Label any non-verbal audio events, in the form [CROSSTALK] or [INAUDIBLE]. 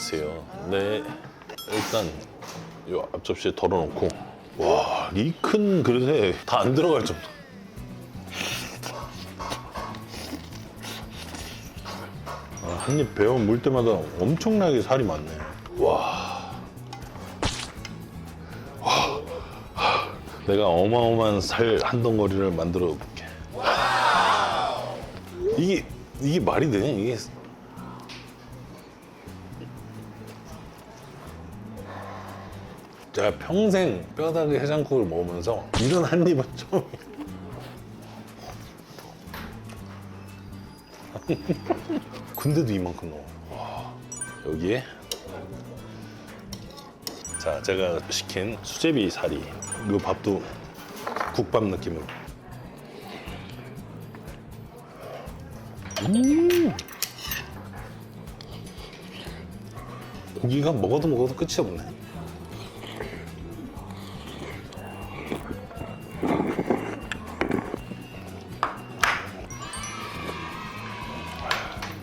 안녕하세요. 네. 일단 요 앞접시에 덜어놓고 와, 이 큰 그릇에 다 안 들어갈 정도. 아, 한입 베어 물 때마다 엄청나게 살이 많네. 와. 와. 내가 어마어마한 살 한 덩어리를 만들어 볼게. 이게 이게 말이 돼? 이게 제가 평생 뼈다귀 해장국을 먹으면서 이런 한 입은 처음이에요. [LAUGHS] 근데도 이만큼 넣어. 와. 여기에 자 제가 시킨 수제비 사리 이 밥도 국밥 느낌으로 음 고기가 먹어도 먹어도 끝이 없네